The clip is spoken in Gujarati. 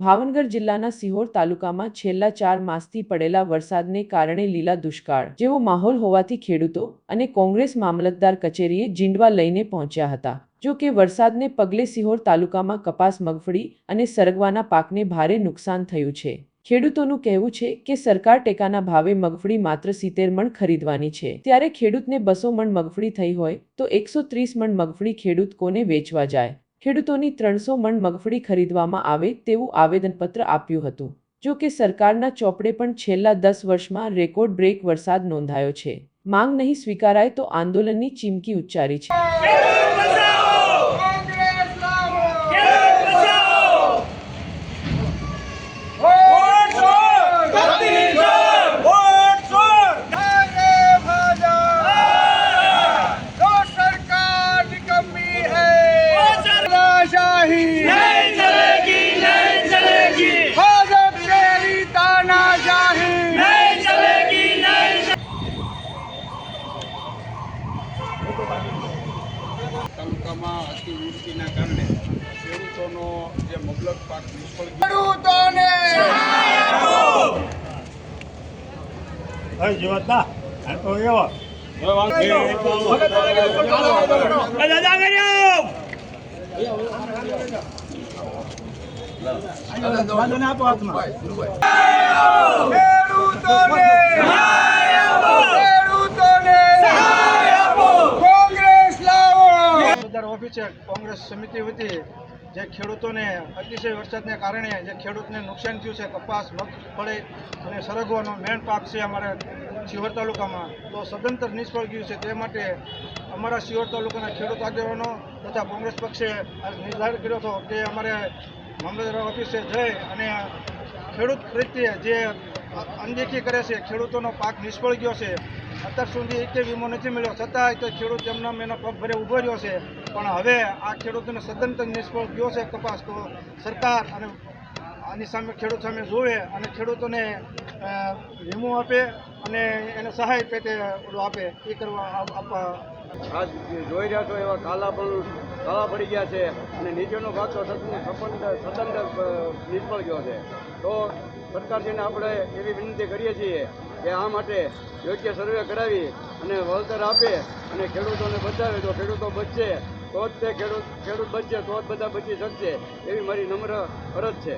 ભાવનગર જિલ્લાના સિહોર તાલુકામાં છેલ્લા ચાર માસથી પડેલા વરસાદને કારણે લીલા દુષ્કાળ જેવો માહોલ હોવાથી ખેડૂતો અને કોંગ્રેસ મામલતદાર કચેરીએ જીંડવા લઈને પહોંચ્યા હતા. જો કે વરસાદને પગલે સિહોર તાલુકામાં કપાસ મગફળી અને સરગવાના પાકને ભારે નુકસાન થયું છે. ખેડૂતોનું કહેવું છે કે સરકાર ટેકાના ભાવે મગફળી માત્ર સિત્તેર મણ ખરીદવાની છે. ત્યારે ખેડૂતને બસો મણ મગફળી થઈ હોય તો એકસો ત્રીસ મણ મગફળી ખેડૂત કોને વેચવા જાય? ખેડૂતોની ત્રણસો મણ મગફળી ખરીદવામાં આવે તેવું આવેદનપત્ર આપ્યું હતું. જો કે સરકારના ચોપડે પણ છેલ્લા દસ વર્ષમાં રેકોર્ડ બ્રેક વરસાદ નોંધાયો છે. માંગ નહીં સ્વીકારાય તો આંદોલનની ચીમકી ઉચ્ચારી છે. તાલુકામાં અતિવૃષ્ટિના કારણે ખેડૂતોનો જે મબલક પાક નિષ્ફળ ખેડૂતોને જીવતના તો સરદાર ઓફિસે કોંગ્રેસ સમિતિ વતી જે ખેડૂતોને અતિશય વરસાદને કારણે જે ખેડૂતને નુકસાન થયું છે, કપાસ, મગફળી અને સરગવાનો મેન પાક છે અમારા શિહોર તાલુકામાં. તો સદંતર નિષ્ફળ ગયું છે, તે માટે અમારા શિહોર તાલુકાના ખેડૂત આગેવાનો તથા કોંગ્રેસ પક્ષે નિર્ધાર કર્યો હતો કે અમારે મામલતદાર ઓફિસે જઈ અને ખેડૂત પ્રત્યે જે અનદેખી કરે છે, ખેડૂતોનો પાક નિષ્ફળ ગયો છે અત્યાર સુધી એક વીમો નથી મળ્યો. છતાંય તો ખેડૂત એમના એનો પગ ભરે ઊભો રહ્યો છે. પણ હવે આ ખેડૂતોને સદંતર નિષ્ફળ ગયો છે કપાસ. તો સરકાર અને આની સામે ખેડૂત સામે જોવે અને ખેડૂતોને વીમો આપે અને એને સહાય પેટે ઓલું આપે. એ કરવા આપ- આપવા આજ જોઈ રહ્યા છો એવા કાલા પણ કાલા પડી ગયા છે અને નીચેનો ભાગ તો સદન સદંતર નિષ્ફળ ગયો છે. તો સરકારશ્રીને આપણે એવી વિનંતી કરીએ છીએ કે આ માટે યોગ્ય સર્વે કરાવી અને વળતર આપે અને ખેડૂતોને બચાવે તો ખેડૂતો બચશે, તો જ તે ખેડૂત ખેડૂત બચશે, તો જ બધા બચી શકશે એવી મારી નમ્ર ફરજ છે.